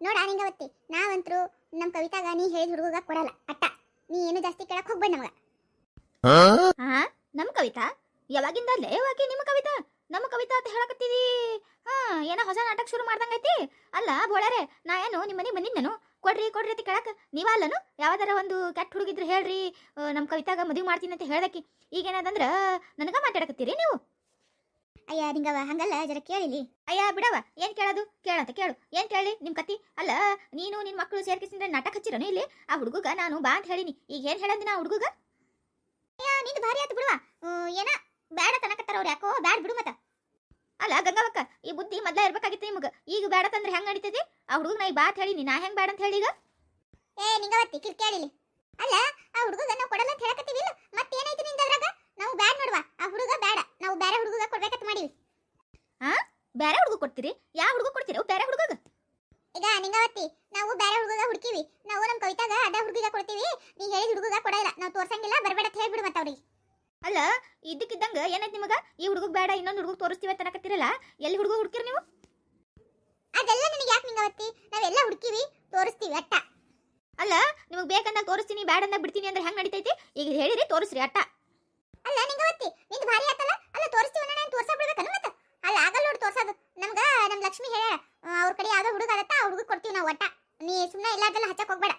ನೋಡ ನಿಂಗವತ್ತಿ ನಾವಂತ್ರು ನಮ್ಮ ಕವಿತಾಗ ನೀ ಹೇಳಿದ ಹುಡುಗ ಕೊಡಲ್ಲ. ಅಟ್ಟ. ನೀ ಏನು ಜಾಸ್ತಿ ಕೇಳಕ್ ಹೋಗ್ಬೇಡ ನಮಗ. ಹಾ? ನಮ್ಮ ಕವಿತಾ? ಯಾವಾಗಿಂದ ಲೇವಾಗಿ ನಿಮ್ಮ ಕವಿತಾ? ನಮ್ಮ ಕವಿತಾ ಅಂತ ಹೇಳಕತ್ತಿದಿ ಹಾ ಏನೋ ಹೊಸ ನಾಟಕ ಶುರು ಮಾಡ್ದಂಗೈತಿ ಅಲ್ಲ ಬೋಳರೆ ನಾ ಏನು ನಿಮ್ಮ ಮನೆಗೆ ಬಂದಿದ್ದನು ಕೊಡ್ರಿ ಕೊಡ್ರಿ ಅಂತ ಕೇಳಕ ನೀವ ಅಲ್ಲನು? ಯಾವ್ದಾರ ಒಂದು ಕೆಟ್ಟ ಹುಡುಗಿದ್ರೆ ಹೇಳ್ರಿ ಆ, ನಮ್ಮ ಕವಿತಾಗ ಮದುವೆ ಮಾಡ್ತೀನಿ ಅಂತ ಹೇಳ್ದಕ್ಕಿ ಈಗೇನದಂದ್ರ ನನಗ ಮಾತಾಡಕತ್ತೀರಿ ನೀವು? ಅಯ್ಯ, ನಿಂಗವ ಹಂಗಲ್ಲ? ಜರ ಕೇಳಿಲಿ. ಅಯ್ಯ ಬಿಡವ ಏನ್ ಕೇಳೋದು? ಕೇಳಂತ ಕೇಳು. ಏನ್ ಕೇಳಿ ನಿಮ್ ಕತ್ತಿ ಅಲ್ಲ, ನೀನು ನಿನ್ ಮಕ್ಕಳು ಸೇರ್ಕಿಸಿದ್ರೆ ನಾಟಕ ಹಚ್ಚಿರೋನು ಇಲ್ಲಿ? ಆ ಹುಡುಗಗ ನಾನು ಬಾ ಅಂತ ಹೇಳಿನಿ. ಈಗ ಏನ್ ಹೇಳಂದಿನ ಆ ಹುಡುಗ ನಿಂದು ಭಾರಿ ಆತು ಬಿಡುವ ಏನ? ಬ್ಯಾಡ ತನಕತ್ತಾರ ಅವ್ರು ಯಾಕೋ? ಬ್ಯಾಡ ಬಿಡು ಮತ್ತ. ಅಲ್ಲ, ಗಂಗವಕ್ಕ, ಈ ಬುದ್ಧಿ ಮೊದ್ಲ ಇರ್ಬೇಕಾಗಿತ್ತು ನಿಮಗೆ. ಈಗ ಬೇಡ ತಂದ್ರೆ ಹೆಂಗ್ ನಡೀತದೆ ಆ ಹುಡುಗ ನಾ ಈಗ ಬಾ ಅಂತ ಹೇಳಿನಿ. ನಾ ಹೆಂಗ್ ಬೇಡ ಅಂತ ಹೇಳಿ ಈಗ? ಏ, ನಿಂಗವತ್ತಿ, ಕಿಲ್ ಕೇಳಿಲಿ. ಅಲ್ಲ, ಆ ಹುಡುಗ ನಾವು ಕೊಡಲ್ಲ ಅಂತ ಹೇಳಕತ್ತೀವಿ ಇಲ್ಲ? ಮತ್ತೇನೈತಿ ನಿಂದದ್ರಾಗ ನಾವು ಬ್ಯಾಡ್ ನೋಡುವ. ಆ ಹುಡುಗ ಬ್ಯಾಡ. ನಾವು ಬೇರೆ ಹುಡುಗ ಕೊಡ್ಬೇಕಂತ ಮಾಡೀವಿ. ಬೇರೆ ಹುಡುಗ ಕೊಡ್ತೀರಿ? ಯಾವ ಹುಡುಗ ಕೊಡ್ತೀರಿ ಬೇರೆ ಹುಡುಗ ಈಗ ನಿಂಗಾವತ್ತಿ ನಾವು ಬೇರೆ ಹುಡುಗ ಹುಡುಕಿವಿ. ನಾವು ನಮ್ಮ ಕವಿತಾಗ ಅದ ಹುಡುಗಿಗ ಕೊಡ್ತೀವಿ. ನೀ ಹೇಳಿದ ಹುಡುಗ ಕೊಡಲ್ಲ. ನಾವು ತೋರ್ಸಂಗಿಲ್ಲ ಬರಬೇಡ ಅಂತ ಹೇಳ್ಬಿಡು ಮತ್ತೆ ಅವ್ರಿಗೆ. ಅಲ್ಲ ಇದಕ್ಕಿದ್ದಂಗೆ ಏನಾಯ್ತು ನಿಮಗ? ಈ ಹುಡುಗ ಬೇಡ ಇನ್ನೊಂದು ಹುಡುಗ ತೋರಿಸ್ತೀವಿ ಅಂತ ಅನ್ನಕತ್ತೀರಲ್ಲ? ಎಲ್ಲಿ ಹುಡುಗ ಹುಡುಕಿರಿ ನೀವು? ಅದೆಲ್ಲ ನಿನಗೆ ಯಾಕೆ ನಿಂಗಾವತ್ತಿ ನಾವೆಲ್ಲ ಹುಡುಕಿವಿ ತೋರಿಸ್ತೀವಿ ಅಟ್ಟ. ಅಲ್ಲ ನಿಮಗೆ ಬೇಕಂದಾಗ ತೋರಿಸ್ತೀನಿ ಬೇಡ ಅಂದಾಗ ಬಿಡ್ತೀನಿ ಅಂದ್ರೆ ಹೆಂಗ್ ನಡೀತೈತಿ? ಈಗ ಹೇಳಿರಿ ತೋರಿಸ್ರಿ ಅಟ್ಟ. ಅಲ್ಲ ನಿಂಗಾವತ್ತಿ ನಿಂದು ಭಾರಿ ಆತಲ್ಲ? ಅಲ್ಲ ತೋರಿಸ್ತೀವಿ ನಾನು ತೋರ್ಸಾ ಅಲ್ಲ ಮತ್ತೆ? ಅಲ್ಲ ಆಗಲ್ಲ ನೋಡಿ ತೋರ್ಸೋದು. ನಮ್ಗ ನಮ್ಮ ಲಕ್ಷ್ಮಿ ಹೇಳ ಅವ್ರ ಕಡೆ ಯಾವ್ದೋ ಹುಡುಗ ಅದತ್ತ ಆ ಹುಡುಗ ಕೊಡ್ತೀವಿ ನಾವು ಒಟ್ಟ. ನೀ ಸುಮ್ಮನೆ ಇಲ್ಲಾರ್ದೆಲ್ಲ ಹಚ್ಚಕ್ ಹೋಗ್ಬೇಡ.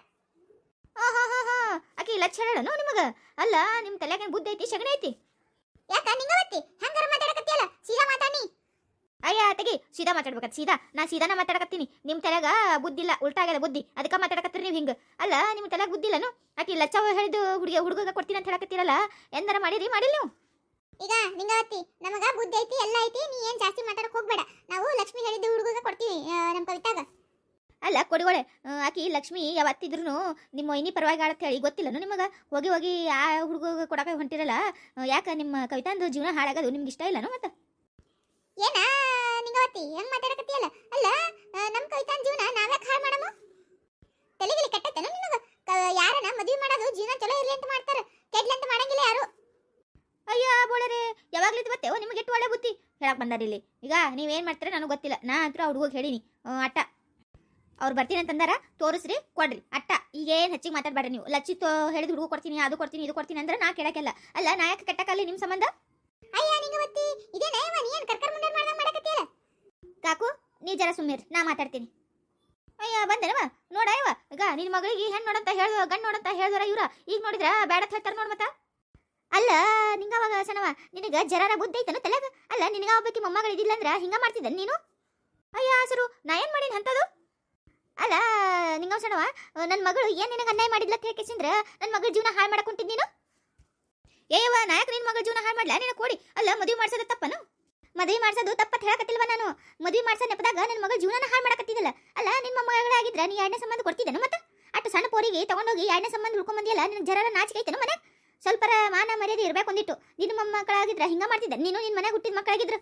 ಆಕಿ ಲಕ್ಷ ಹೇಳನು ನಿಮಗ? ಅಲ್ಲ ನಿಮ್ಮ ತಲೆಗೆ ಬುದ್ಧಿ ಐತಿ ಶಗಣ ಐತಿ? ಯಾಕ ನಿಂಗವತ್ತಿ ಹೆಂಗಾರ ಮಾತಾಡಕತ್ತಿಯಲ್ಲ? ಸೀದಾ ಮಾತಾಡಿ ಅಯ್ಯ ತೆಗಿ ಸೀದಾ ಮಾತಾಡ್ಬೇಕ ಸೀದಾ. ನಾ ಸೀದಾನ ಮಾತಾಡಕತ್ತೀನಿ. ನಿಮ್ಮ ತಲೆಗ ಬುದ್ಧಿ ಇಲ್ಲ ಉಲ್ಟಾ ಆಗ್ಯದ ಬುದ್ಧಿ. ಅದಕ್ಕ ಮಾತಾಡಕತ್ತೀರಿ ನೀವು ಹಿಂಗ. ಅಲ್ಲ ನಿಮ್ಮ ತಲೆಗ ಬುದ್ಧಿ ಇಲ್ಲನು? ಆಕಿ ಲಚ್ಚ ಹೇಳಿದ ಹುಡುಗ ಹುಡುಗ ಕೊಡ್ತೀನಿ ಅಂತ ಹೇಳಕತ್ತೀರಲ್ಲ? ಎಂದರ ಮಾಡಿರಿ ಮಾಡಿಲ್ಲ ನೀವು? ಈಗ ನಿಂಗಾವತಿ ನಮಗ ಬುದ್ಧಿ ಐತಿ ಎಲ್ಲ ಐತಿ ನೀ ಏನ್ ಜಾಸ್ತಿ ಮಾತಾಡಕ್ ಹೋಗ್ಬೇಡ. ನಾವು ಲಕ್ಷ್ಮಿ ಹೇಳಿದ ಹುಡುಗಗ ಕೊಡ್ತೀವಿ ನಮ್ಮ ನಮ್ ಕವಿತಾಗ. ಅಲ್ಲ ಕೊಡಿಗೊಳೆ ಆಕಿ ಲಕ್ಷ್ಮಿ ಯಾವತ್ತಿದ್ರು ನಿಮ್ಮ ಇನ್ನಿ ಪರವಾಗಿ ಆಳತ್ ಹೇಳಿ ಗೊತ್ತಿಲ್ಲನು ನಿಮಗ? ಹೋಗಿ ಹೋಗಿ ಆ ಹುಡುಗ ಕೊಡಕ ಹೊಂಟಿರಲ್ಲ? ಯಾಕ ನಿಮ್ಮ ಕವಿತಾಂದು ಜೀವನ ಹಾಳಾಗದು ನಿಮ್ಗೆ ಇಷ್ಟ ಇಲ್ಲನು ಮತ್ತೆ? ಏನ ನಿಂಗವತ್ತಿ ಹೆಂಗ್ ಮಾತಾಡಕತ್ತಿಯಲ್ಲ? ಅಲ್ಲ ನಮ್ಮ ನಮ್ ಕವಿತಾನ್ ಜೀವನ ನಾವ್ಯಾಕ್ ಹಾಳು ಮಾಡಮ್ಮ ತಲೆಗಿಲಿ ಕಟ್ಟತ್ತೇನು ನಿನಗ? ಯಾರನ್ನ ಯಾರನ ಮದ್ವಿ ಮಾಡೋದು ಜೀವನ ಚಲೋ ಇರ್ಲಿ ಅಂತ ಮಾಡ್ತಾರೆ. ಕೆಡ್ಲಿ ಅಂತ ಮಾಡಂಗಿಲ್ಲ ಯಾರು? ಅಯ್ಯ ಬೋಳರೆ ಯಾವಾಗ್ಲಿದ್ದು ಬರ್ತೇವೋ ನಿಮಗೆ ಎಷ್ಟು ಒಳ್ಳೆ ಬುತ್ತಿ ಹೇಳಕ್ ಬಂದಾರ ಇಲ್ಲಿ. ಈಗ ಏನು ಮಾಡ್ತೀರ ನನಗೆ ಗೊತ್ತಿಲ್ಲ. ನಾ ಅಂತೂ ಆ ಹುಡುಗ ಹೇಳಿನಿ. ಅಟ್ಟ. ಅವ್ರು ಬರ್ತೀನಿ ಅಂತಂದಾರ ತೋರಿಸ್ರಿ ಕೊಡ್ರಿ. ಅಟ್ಟ ಈಗೇನು ಹೆಚ್ಚಿಗೆ ಮಾತಾಡಬೇಡ್ರಿ ನೀವು. ಲಚ್ಚಿ ತೋ ಹೇಳಿದ ಹುಡುಗ ಕೊಡ್ತೀನಿ ಅದು ಕೊಡ್ತೀನಿ ಇದು ಕೊಡ್ತೀನಿ ಅಂದ್ರೆ ನಾ ಕೇಳಕ್ಕೆಲ್ಲ. ಅಲ್ಲ ನಾ ಯಾಕೆ ಕಟ್ಟಕಲ್ಲಿ ನಿಮ್ಮ ಸಂಬಂಧ? ಅಯ್ಯ ಇದೇನ ನೀ ಏನು ಕರ್ಕರ್ ಮುಂಡರ್ ಮಾಡ್ದಂಗ್ ಮಾಡಕತ್ತಿಯಲ್ಲ? ಕಾಕು ನೀ ಜರ ಸುಮ್ಮೀರ್ ನಾ ಮಾತಾಡ್ತೀನಿ. ಅಯ್ಯ ಬಂದೇನವ ನೋಡ ಇವ ಈಗ ನಿನ್ನ ಮಗಳಿಗೆ ಹೆಣ್ಣು ನೋಡಂತ ಹೇಳ್ದ ಗಂಡು ನೋಡಂತ ಹೇಳ್ದಾರ ಇವ್ರ? ಈಗ ನೋಡಿದ್ರ ಬೇಡ ಅಂತ ಹೇಳ್ತಾರ ನೋಡ್ ಮತ್ತ? ಅಲ್ಲ ನಿಂಗವಾಗ ಸಣವ ನಿನಗ ಜರಾರ ಬುದ್ಧಿ ಐತಲ್ಲ ತಲೆಗ? ಅಲ್ಲ, ನಿನಗ ಒಬ್ಬಕಿ ಇದಿಲ್ಲ ಅಂದ್ರ ಹಿಂಗ ಮಾಡ್ತಿದ್ದ ನೀನು? ಅಯ್ಯ ಸರು ನಾ ಏನ್ ಮಾಡೀನಿ ಅಂತದು ಅಲ್ಲ, ನಿಂಗ ಸಣವ ನನ್ನ ಮಗಳು ಏನ್ ನಿನಗ ಅನ್ಯಾಯ ಮಾಡಿದ್ಲ ಅಂತ ನನ್ನ ಮಗಳ ಜೀವನ ಹಾಳು ಮಾಡಕೊಂತಿದ್ ನೀನು? ಏಯವ ನಾಯಕ, ನಿನ್ ಮಗಳ ಜೀವನ ಹಾಳು ಮಾಡ್ಲಾ? ನಿನ ಕೊಡಿ. ಅಲ್ಲ, ಮದುವೆ ಮಾಡ್ಸೋದು ತಪ್ಪನು? ಮದುವೆ ಮಾಡ್ಸೋದು ತಪ್ಪತ್ ಹೇಳಕತ್ತಿಲ್ವ ನಾನು? ಮದುವೆ ಮಾಡ್ಸೋ ನೆಪದಾಗ ನನ್ನ ಮಗಳ ಜೀವನ ಹಾಳು ಮಾಡಕತ್ತಿದ್ದಲ್ಲ? ಅಲ್ಲ ನಿಮ್ಮ ಮೊಮ್ಮಗಳಾಗಿದ್ರ ನೀ ಎರಡನೇ ಸಂಬಂಧ ಕೊಡ್ತಿದ್ದೇನು ಮತ್ತೆ? ಅಟ್ಟು ಸಣ್ಣ ಪೋರಿಗೆ ತಗೊಂಡೋಗಿ ಎರಡನೇ ಸಂಬಂಧ ಹುಡ್ಕೊಂಡ್ ನಿನ್ ಜರ ನಾಚಿಕೆ ಮನೆ? ಸ್ವಲ್ಪರ ಮಾನ ಮರ್ಯಾದೆ ಇರಬೇಕು ಒಂದಿಟ್ಟು ನಿನ್ನ ಮೊಮ್ಮಕ್ಕಳಾಗಿದ್ರ ಹಿಂಗ ಮಾಡ್ತಿದ್ದೆ. ನೀನು ನಿನ್ನ ಮನೆಗೆ ಹುಟ್ಟಿದ ಮಕ್ಕಳಾಗಿದ್ರು.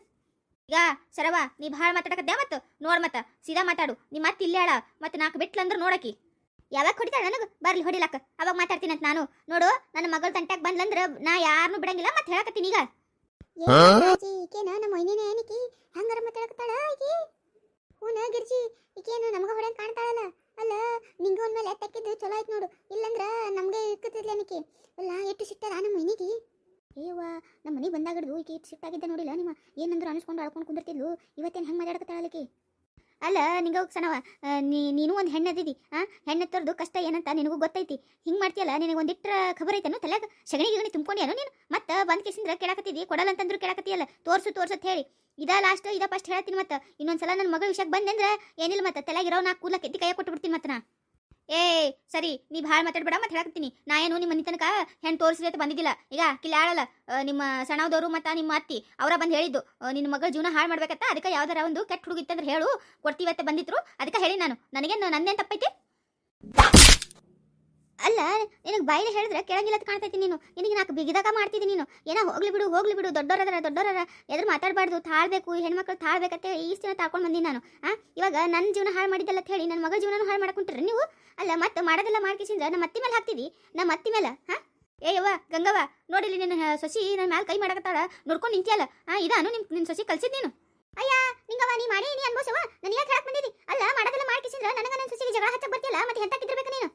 ಈಗ ಸರವ ನೀ ಭಾಳ ಮಾತಾಡಕದ್ದೆ ಮತ್ತ ನೋಡ್ ಮತ್ತ ಸೀದಾ ಮಾತಾಡು. ನೀ ಮತ್ತೆ ಇಲ್ಲೇ ಅಳ ಮತ್ತೆ ನಾಲ್ಕು ಬಿಟ್ಲಂದ್ರೆ ನೋಡಕಿ. ಯಾವಾಗ ಹೊಡಿತಾಳ ನನಗೆ? ಬರ್ಲಿ ಹೊಡಿಲಕ್ಕ. ಅವಾಗ ಮಾತಾಡ್ತೀನಿ ಅಂತ ನಾನು. ನೋಡು ನನ್ನ ಮಗಳ ತಂಟ್ಯಾಗ ಬಂದ್ಲಂದ್ರ ನಾ ಯಾರನ್ನೂ ಬಿಡಂಗಿಲ್ಲ ಮತ್ತೆ ಹೇಳಕತ್ತೀನಿ ಈಗ. ಈಕೇನ ನಮ್ಮ ಮೊಯ್ನಿನ ಏನಿಕಿ? ಹಂಗಾರ ಮಾತಾಡಕತ್ತಾಳ ಈಕಿ? ಹೂನ ಗಿರ್ಜಿ ಈಕೇನು ನಮಗ ಹೊಡೆಯಂಗ್ ಕಾಣ್ತಾಳಲ್ಲ? ಅಲ್ಲ ನಿಂಗೆ ಒಂದ್ಮೇಲೆ ಮೇಲೆ ಎತ್ತಕ್ಕಿದ್ದು ಚಲೋ ಆಯ್ತು ನೋಡು. ಇಲ್ಲಂದ್ರ ನಮ್ಗೆ ಇಕ್ಕತಿದ್ಲೇನಿಕಿ ಅಲ್ಲ ಎಷ್ಟು ಸಿಟ್ಟದ ನಮ್ಮ ಮೊಯ್ನಿಗಿ ಏವ ನಮ್ಮ ಮನೆಗೆ ಈಕೆ ಎಷ್ಟು ಸಿಟ್ಟಾಗಿದ್ದ ನೋಡಿಲ್ಲ. ನಿಮ್ಮ ಏನಂದ್ರು ಅನಿಸ್ಕೊಂಡು ಆಡ್ಕೊಂಡು ಕುಂದಿರ್ತಿದ್ಲು. ಇವತ್ತೇನು ಹೆಂಗೆ ಮಾತಾಡಕತ್ತಾಳಲಿಕ್ಕೆ ಅಲ್ಲ, ನಿಂಗ ಸಣವ ನೀ, ನೀನು ಒಂದು ಹೆಣ್ಣದಿದಿ ಆ? ಹೆಣ್ಣತ್ತರದು ಕಷ್ಟ ಏನಂತ ನಿನಗೂ ಗೊತ್ತೈತಿ. ಹಿಂಗ್ ಮಾಡ್ತೀಯಲ್ಲ, ನಿನಗೆ ಒಂದಿಟ್ರ ಖಬರ್ ಐತನು ತಲೆಗ ಸಗಣಿ ಗಿಗಣಿ ತುಂಬ್ಕೊಂಡ್ಯಾನು ನೀನು? ಮತ್ತೆ ಬಂದ್ ಕೇಸಿಂದ್ರ ಕೇಳಾಕತ್ತಿದಿ, ಕೊಡಲ್ಲ ಅಂತಂದ್ರು ಕೇಳಾಕತ್ತಿಯಲ್ಲ. ತೋರ್ಸು ತೋರ್ಸತ್ ಹೇಳಿ. ಇದ ಲಾಸ್ಟ್ ಇದ ಫಸ್ಟ್ ಹೇಳ್ತೀನಿ ಮತ್ತೆ. ಇನ್ನೊಂದ್ಸಲ ನನ್ನ ಮಗಳ ವಿಷಯಕ್ಕೆ ಬಂದೆಂದ್ರೆ ಏನಿಲ್ಲ ಮತ್ತೆ. ತಲೆಗಿರೋ ನಾ ಕೂದಲ ಕೆತ್ತಿ ಕೈ ಕೊಟ್ಟು ಬಿಡ್ತೀನಿ ಮತ್ತೆ ನಾ. ಏ ಸರಿ, ನೀ ಭಾಳ ಮಾತಾಡ್ಬೇಡ, ಮತ್ತೆ ಹೇಳಕತ್ತೀನಿ. ನಾ ಏನು ನಿಮ್ಮ ಮನೆ ತನಕ ಹೆಣ್ಣು ಅಂತ ಬಂದಿದ್ದಿಲ್ಲ. ಈಗ ಕಿಲ್ಲಾಳಲ್ಲ ನಿಮ್ಮ ಸಣ್ಣದವರು ಮತ್ತು ನಿಮ್ಮ ಅತ್ತಿ, ಅವರ ಬಂದು ಹೇಳಿದ್ದು ನಿನ್ನ ಮಗಳ ಜೀವನ ಹಾಳು ಮಾಡ್ಬೇಕತ್ತ, ಅದಕ್ಕೆ ಯಾವ್ದಾರ ಒಂದು ಕೆಟ್ಟ ಹುಡುಗಿತ್ತಂದ್ರೆ ಹೇಳು ಕೊಡ್ತೀವತ್ತೆ ಬಂದಿದ್ರು, ಅದಕ್ಕೆ ಹೇಳಿ ನಾನು. ನನಗೇನು, ನಂದೇನು ತಪ್ಪೈತಿ? ಅಲ್ಲ, ನಿನಗೆ ಬಾಯಿಲಿ ಹೇಳಿದ್ರೆ ಕೆಳಗಿಲ್ಲ ಕಾಣ್ತೈತಿ ನೀನು. ನಿನಗೆ ನಾಲ್ಕು ಬಿಗಿದಾಗ ಮಾಡ್ತಿದ್ದೀನಿ ನೀನು. ಏನೋ ಹೋಗ್ಲಿ ಬಿಡು ಹೋಗ್ಲಿ ಬಿಡು, ದೊಡ್ಡೋರದ್ರ, ದೊಡ್ಡೋರರ. ಎದ್ರು ಮಾತಾಡಬಾರ್ದು, ತಾಳ್ಬೇಕು ಹೆಣ್ಮಕ್ಳು ತಾಳ್ಬೇಕಂತ ಈ ದಿನ ತಾಳ್ಕೊಂಡು ಬಂದೀನಿ ನಾನು. ಆ, ಇವಾಗ ನನ್ನ ಜೀವನ ಹಾಳು ಮಾಡಿದ್ದಲ್ಲ ಅಂತ ಹೇಳಿ ನನ್ನ ಮಗಳ ಜೀವನ ಹಾಳು ಮಾಡಕೊಂಡ್ರೆ ನೀವು? ಅಲ್ಲ, ಮತ್ತೆ ಮಾಡೋದೆಲ್ಲ ಮಾಡ್ಕಿಸಿಂದ್ರೆ ನಮ್ಮ ಅತ್ತಿ ಮೇಲೆ ಹಾಕ್ತಿದ್ವಿ ನಮ್ಮ ಅತ್ತಿ ಮೇಲೆ ಹಾ? ಏ, ಯವ್ವ, ಗಂಗವ್ವ ನೋಡಿಲಿ ನಿನ್ನ ಸಸಿ ನನ್ನ ಮ್ಯಾಲ ಕೈ ಮಾಡಕತ್ತಾಳ, ನೋಡ್ಕೊಂಡು ನಿಂತಿಯಲ್ಲ. ಆ ಇದಾನು ನಿಮ್ ನಿನ್ನ ಸಸಿ ಕಲ್ಸಿದ್ ನೀನು? ಅಯ್ಯ ನಿಂಗವ ನೀ ಮಾಡಿ, ನೀ ಅನ್ಬೋಸವ ನನಗೆ ಯಾಕೆ ಹೇಳಕ್ ಬಂದಿದ್ದಿ ಅಲ್ಲ, ಮಾಡೋದೆಲ್ಲ ಮಾಡ್ಕಿಸಿದ್ರ ನನಗೆ ನನ್ನ ಎಂತಕ್ಕಿದ್ರಬೇಕು ನೀನು?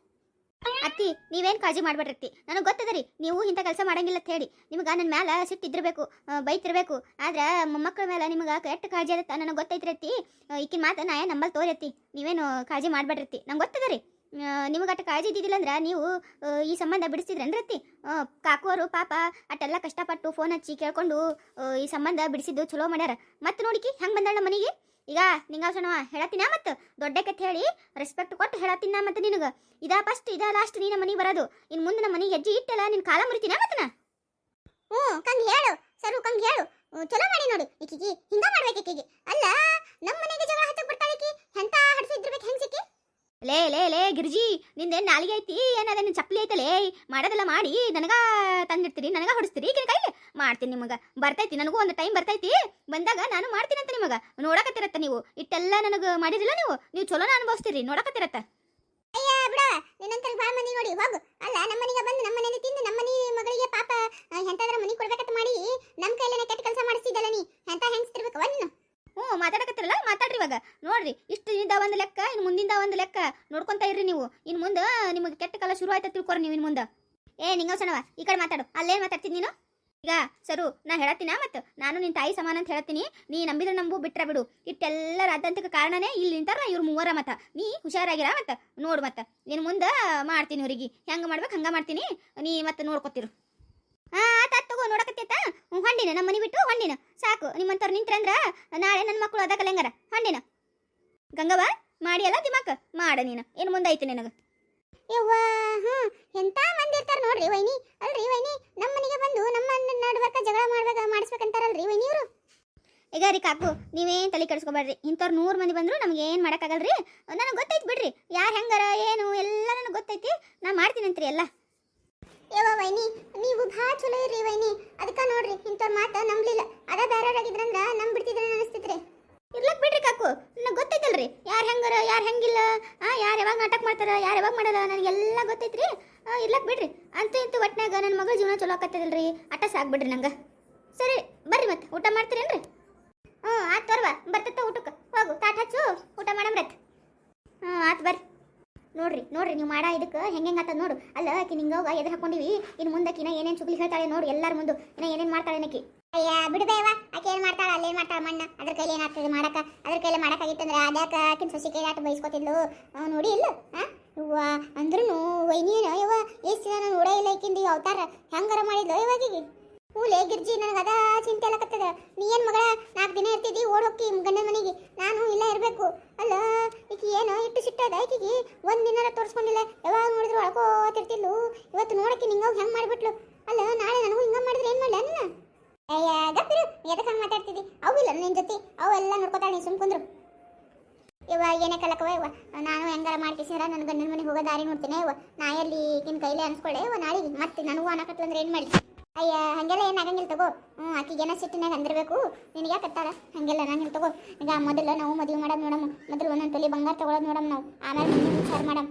ಅತ್ತಿ, ನೀವೇನ್ ಕಾಳಜಿ ಮಾಡ್ಬೇಡ್ರಿ ನನಗೆ ಗೊತ್ತದರಿ ನೀವು ಇಂಥ ಕೆಲಸ ಮಾಡಂಗಿಲ್ಲ ಅಂತ ಹೇಳಿ. ನಿಮ್ಗೆ ನನ್ನ ಮ್ಯಾಲ ಸಿಟ್ಟಿದ್ದಿರಬೇಕು ಬೈತಿರ್ಬೇಕು ಆದ್ರೆ ಮೊಮ್ಮಕ್ಕಳ ಮೇಲೆ ನಿಮ್ಗೆ ಕೆಟ್ಟ ಕಾಳಜಿ ಅದ ನನಗೆ ಗೊತ್ತೈತ್ರಿ ಅತ್ತಿ. ಈಕಿನ ಮಾತು ನಾ ಏನ್ ನಂಬಲ್ ತೋರಿ ಅತ್ತಿ. ನೀವೇನು ಕಾಳಜಿ ಮಾಡ್ಬೇಡ್ರಿ ನಂಗೆ ಗೊತ್ತದರಿ ನಿಮಗೆ ಅಟ್ಟ ಕಾಳಜಿ ಇದ್ದಿದ್ದಿಲ್ಲ ಅಂದ್ರೆ ನೀವು ಈ ಸಂಬಂಧ ಬಿಡಿಸಿದ್ರೇನ್ರಿ ಕಾಕು ಅವರು ಪಾಪ ಅಟ್ಟೆಲ್ಲ ಕಷ್ಟಪಟ್ಟು ಫೋನ್ ಹಚ್ಚಿ ಕೇಳ್ಕೊಂಡು ಈ ಸಂಬಂಧ ಬಿಡಿಸಿದ್ದು ಚಲೋ ಮಾಡ್ಯಾರ. ಮತ್ತೆ ನೋಡಿಕಿ ಹೆಂಗೆ ಬಂದಾಳ ಮನೆಗೆ? ಈಗ ನಿಂಗ ಸಣ್ಣವ ಹೇಳತ್ತಿನ ಮತ್ತೆ ದೊಡ್ಡಕತ್ ಹೇಳಿ ರೆಸ್ಪೆಕ್ಟ್ ಕೊಟ್ಟು ಹೇಳತ್ತಿನ ಮತ್ತೆ ನಿನಗೆ. ಇದ ಫಸ್ಟ್ ಇದ ಲಾಸ್ಟ್ ನೀನ ಮನೆಗೆ ಬರೋದು. ಇನ್ ಮುಂದೆ ನಮ್ಮ ಮನೆಗೆ ಹೆಜ್ಜೆ ಇಟ್ಟಲ್ಲ ನಿನ್ ಕಾಲ ಮುರಿತೀನ ಮತ್ತನ ಹ್ಞೂ ಕಂಗ್ ಹೇಳು ಸರು ಕಂಗ್ ಹೇಳು. ಚಲೋ ಮಾಡಿ ನೋಡು. ಈಕಿಗೆ ಹಿಂಗ ಮಾಡ್ಬೇಕು ಈಕಿಗೆ. ಅಲ್ಲ ನಮ್ಮ ಮನೆಗೆ ಜಗಳ ಹಚ್ಚಕ್ ಬರ್ತಾಳೆ ಈಕಿ? ಎಂತ ಹಡ್ಸಿದ್ರಬೇಕು ಹೆಂಗ್ ಸಿಕ್ಕಿ ಲೇ ಲೇ ಲೇ ಗಿರ್ಜಿ ನಿಂದೇನು ನಾಲಿಗೆ ಐತಿ? ಏನದ ನಿನ್ನ ಚಪ್ಪಲಿ ಐತಲೇ? ಮಾಡೋದೆಲ್ಲ ಮಾಡಿ ನನಗ ತಂದಿರ್ತೀರಿ ನನಗ ಹೊಡಿಸ್ತೀರಿ? ಮಾಡ್ತೀನಿ ನಿಮಗ. ಬರ್ತೈತಿ ನನಗೂ ಒಂದು ಟೈಮ್ ಬರ್ತೈತಿ. ಬಂದಾಗ ನಾನು ಮಾಡ್ತೀನಿ ಅಂತ ನಿಮಗ. ನೋಡಕತ್ತಿರತ್ತ ನೀವು. ಇಟ್ಟೆಲ್ಲ ನನಗ ಮಾಡಿದಿಲ್ಲ ನೀವು. ನೀವು ಚಲೋನ ಅನುಭವಿಸ್ತೀರಿ. ನೋಡಕತ್ತಿರತ್ತ. ಅಯ್ಯ ಬಿಡ ನಿನ್ನಂತರ ಭಾಳ ಮಂದಿ ನೋಡಿ. ಹೋಗು. ಅಲ್ಲ ನಮ್ಮ ಮನೆಗೆ ಬಂದು ನಮ್ಮ ಮನೆಯಲ್ಲಿ ತಿಂದು ನಮ್ಮ ಮನೆ ಮಗಳಿಗೆ ಪಾಪ ಎಂತಾದ್ರ ಮನೆ ಕೊಡ್ಬೇಕಂತ ಮಾಡಿ ನಮ್ಮ ಕೈಲೇನೆ ಕೆಟ್ಟ ಕೆಲಸ ಮಾಡಿಸ್ತಿದ್ದಲ್ಲ ನೀ. ಎಂತ ಹೆಂಗ್ಸ್ತಿರ್ಬೇಕು ಒಂದು ಹ್ಞೂ ಮಾತಾಡಕತ್ತಿರಲ್ಲ? ಮಾತಾಡ್ರಿ ಇವಾಗ. ನೋಡ್ರಿ ಇಷ್ಟು ದಿನದ ಒಂದು ಲೆಕ್ಕ ಇನ್ನು ಮುಂದಿಂದ ಒಂದು ಲೆಕ್ಕ. ನೋಡ್ಕೊಂತ ಇರ್ರಿ ನೀವು. ಇನ್ನು ಮುಂದೆ ನಿಮಗೆ ಕೆಟ್ಟ ಕಾಲ ಶುರು ಆಯ್ತಾ ತಿಳ್ಕೊರಿ ನೀವು ಇನ್ನು ಮುಂದೆ. ಏ ನಿಂಗ ಸಣವ ಈ ಕಡೆ ಮಾತಾಡು. ಅಲ್ಲೇನು ಮಾತಾಡ್ತೀನಿ ನೀನು? ಈಗ ಸರು, ನಾ ಹೇಳತ್ತೀನ ಮತ್ತು ನಾನು ನಿನ್ನ ತಾಯಿ ಸಮಾನ ಅಂತ ಹೇಳ್ತೀನಿ ನೀ ನಂಬಿದ್ರೆ ನಂಬು, ಬಿಟ್ರ ಬಿಡು. ಇಟ್ಟೆಲ್ಲ ರಾದಂತಕ ಕಾರಣನೇ ಇಲ್ಲಿ ನಿಂತಾರ ಇವ್ರು ಮೂವರ ಮತ್ತ ನೀ ಹುಷಾರಾಗಿರ ಮತ್ತ ನೋಡು ಮತ್ತ ನಿನ್ನ ಮುಂದೆ ಮಾಡ್ತೀನಿ ಅವ್ರಿಗೆ ಹೆಂಗೆ ಮಾಡ್ಬೇಕು ಹಂಗೆ ಮಾಡ್ತೀನಿ. ನೀ ಮತ್ತೆ ನೋಡ್ಕೊತಿರು. ಹಾ ಆತ ತಗೋ ನೋಡಕತ್ತೈತ ಹೊಂಡಿನ ನಮ್ಮ ಮನೆ ಬಿಟ್ಟು ಹೊಂಡಿನ. ಸಾಕು ನಿಮ್ಮಂತವ್ರು ನಿಂತ್ರಂದ್ರ ನಾಳೆ ನನ್ನ ಮಕ್ಕಳು ಅದಕ್ಕಲ್ಲ ಹೆಂಗಾರ ಹೊಂಡಿನ. ಗಂಗವ್ವ ಮಾಡಿಯಲ್ಲ ದಿಮಾಕ. ಮಾಡ ನೀನು. ಏನು ಮುಂದೆ ಐತಿ ನಿನಗೆ. ಯವ್ವ ಹ್ಞೂ ಎಂತ ಮಂದಿ ಇರ್ತಾರೆ ನೋಡ್ರಿ ವೈನಿ. ಅಲ್ರಿ ವೈನಿ ನಮ್ಮ ಮನೆಗೆ ಬಂದು ನಮ್ಮ ನಡ್ಬೇಕ ಜಗಳ ಮಾಡ್ಬೇಕ ಮಾಡಿಸ್ಬೇಕಂತಾರಲ್ರಿ ವೈನಿ ಇವರು? ಈಗ ರೀ ಕಾಕು ನೀವೇನು ತಲೆ ಕೆಡಿಸ್ಕೊಬೇಡ್ರಿ. ಇಂಥವ್ರು ನೂರು ಮಂದಿ ಬಂದ್ರು ನಮ್ಗೆ ಏನು ಮಾಡೋಕ್ಕಾಗಲ್ರಿ? ನನಗೆ ಗೊತ್ತೈತಿ ಬಿಡ್ರಿ. ಯಾರು ಹೆಂಗಾರ ಏನು ಎಲ್ಲ ನನಗೆ ಗೊತ್ತೈತಿ. ನಾ ಮಾಡ್ತೀನಂತ್ರಿ ಎಲ್ಲ. ಯವ್ವ ವೈನಿ ನೀವು ಭಾಳ ಚಲೋ ಇರ್ರಿ ವೈನಿ. ಅದಕ್ಕ ನೋಡ್ರಿ ಇಂಥವ್ರ ಮಾತ ನಂಬಲಿಲ್ಲ. ಅದ ಬೇರೆಯವ್ರಾಗಿದ್ರಂದ್ರ ನಂಬಿಡ್ತಿದ್ರೆ ಅನಿಸ್ತೈತ್ರಿ? ಇರ್ಲಕ್ ಬಿಡ್ರಿ ಕಾಕು. ನನಗೆ ಗೊತ್ತೈತಲ್ರಿ ಯಾರು ಹೆಂಗಾರ ಯಾರು ಹೆಂಗಿಲ್ಲ? ಆ, ಯಾರು ಯಾವಾಗ ನಾಟಕ ಮಾಡ್ತಾರ, ಯಾರು ಯಾವಾಗ ಮಾಡಲ್ಲ ನನಗೆಲ್ಲ ಗೊತ್ತೈತ್ರಿ? ರೀ ಇರ್ಲಕ್ ಬಿಡ್ರಿ. ಅಂತ ಇಂತೂ ಒಟ್ನಾಗ ನನ್ನ ಮಗಳ ಜೀವನ ಚಲೋ ಆಕತ್ತದಲ್ರಿ. ಅಟ ಸಾಕ್ಬಿಡ್ರಿ ನಂಗೆ. ಸರಿ, ಬರ್ರಿ ಮತ್ತೆ ಊಟ ಮಾಡ್ತೀರೇನ್ರಿ? ಹ್ಞೂ, ಆತ್ ತೋರ್ವ ಬರ್ತತ್ತ ಊಟಕ್ಕೆ. ಹೋಗು, ತಾಟ್ ಹಚ್ಚು. ಊಟ ಮಾಡಮ್ರತ್ ಹ್ಞೂ, ಆತ್ ಬರ್ರಿ. ನೋಡ್ರಿ ನೋಡ್ರಿ, ನೀವು ಮಾಡ ಇದಕ್ಕೆ ಹೆಂಗೆ ಹೆಂಗೆ ನೋಡು. ಅಲ್ಲ, ಆಕಿ ನಿಂಗೋಗ ಎದುರು ಹಾಕೊಂಡಿವಿ. ಇನ್ನು ಮುಂದಕ್ಕಿನ ಏನೇನು ಚುಗ್ಲಿ ಹೇಳ್ತಾಳೆ ನೋಡು ಎಲ್ಲರ ಮುಂದೆ. ಇನ್ನ ಏನೇನು ಮಾಡ್ತಾಳೆ ನಕಿ ಅಯ್ಯ ಬಿಡುಬೇವ ಆಕೆ ಏನ್ ಮಾಡ್ತಾಳ? ಅಲ್ಲೇನ್ ಮಾಡ್ತಾಳ ಮಣ್ಣ? ಅದ್ರ ಕೈಲಿ ಏನಾಗ್ತದೆ ಮಾಡಕ? ಅದ್ರ ಕೈಲಿ ಮಾಡಕ್ಕಾಗಿತ್ತಂದ್ರೆ ಅದ್ಯಾಕ ಆಕಿನ ಸೊಸಿ ಕೈಲಾಟ ಆಟ ಅವ ನೋಡಿ ಇಲ್ಲ ಅವ್ವ ಅಂದ್ರೂ ವೈನಿಯನ ಇವ ಎಷ್ಟು ದಿನ ನಾನು ನೋಡೇ ಇಲ್ಲ ಈಕಿಂದ ಅವತಾರ? ಹೆಂಗಾರ ಮಾಡಿದ್ಲು ಇವಾಗಿಗೆ? ಹೂಲೆ ಗಿರ್ಜಿ ನನಗೆ ಅದ ಚಿಂತೆ ಅಲ್ಲಕತ್ತದ ನೀ ಏನ್ ಮಗಳ? ನಾಲ್ಕು ದಿನ ಇರ್ತಿದ್ದಿ, ಓಡ್ ಹೋಗ್ತಿ ಗಂಡನ ಮನೆಗೆ. ನಾನು ಇಲ್ಲ ಇರಬೇಕು. ಅಲ್ಲ, ಈಕಿ ಏನು ಇಟ್ಟು ಸಿಟ್ಟದ ಈಕಿಗೆ? ಒಂದ್ ದಿನ ತೋರಿಸ್ಕೊಂಡಿಲ್ಲ. ಯಾವಾಗ ನೋಡಿದ್ರು ಅಳ್ಕೋತಿರ್ತಿದ್ಲು. ಇವತ್ತು ನೋಡಕ್ಕೆ ನಿಂಗ ಹೆಂಗ್ ಮಾಡಿಬಿಟ್ಲು? ಅಲ್ಲ, ನಾಳೆ ನನಗೂ ಹಿಂಗ ಮಾಡಿದ್ರೆ ಏನ್ ಮಾಡ್ಲ ನನ್ನ ಅಯ್ಯ ಗಪ್ಪಿರು ಎದಕ್ಕೆ ಹಂಗೆ ಮಾತಾಡ್ತಿದ್ದಿ? ಅವಿಲ್ಲ ನಿನ್ನ ಜೊತೆ. ಅವೆಲ್ಲ ನೋಡ್ಕೊತಾಳೆ ನೀ ಸುಮ್ ಕುಂದ್ರು. ಇವ ಏನೇ ಕಲಕವ ಇವ ನಾನು ಹೆಂಗಾರ ಮಾಡ್ತೀನಿ ನನ್ನ ಗಂಡನ ಮನೆಗೆ ಹೋಗೋ ದಾರಿ ನೋಡ್ತೀನಿ. ಇವ ನಾ ಎಲ್ಲಿ ಈಗಿನ ಕೈಲೇ ಅನ್ಸ್ಕೊಳ್ಳೆ ಇವ ನಾಳೆಗೆ ಮತ್ತೆ ನನಗೂ ಅಂದ್ರೆ ಏನು ಮಾಡಿ? ಅಯ್ಯ, ಹಂಗೆಲ್ಲ ಏನು ಆಗಂಗಿಲ್ಲ ತಗೋ. ಹ್ಞೂ ಆಕಿಗೆ ಏನೋ ಸಿಟ್ಟಿನಾಗ ಅಂದಿರಬೇಕು. ನಿನಗೆ ಯಾಕತ್ತಾರ ಹಂಗೆಲ್ಲ ನಾನು ತಗೋ. ಈಗ ಮೊದಲು ನಾವು ಮದುವೆ ಮಾಡೋದು ನೋಡಮ್ಮ. ಮೊದಲು ಒಂದೊಂದು ತೊಲಿ ಬಂಗಾರ ತಗೊಳೋದು ನೋಡಮ್ಮ ನಾವು. ಆಮೇಲೆ ವಿಚಾರ ಮಾಡಮ್.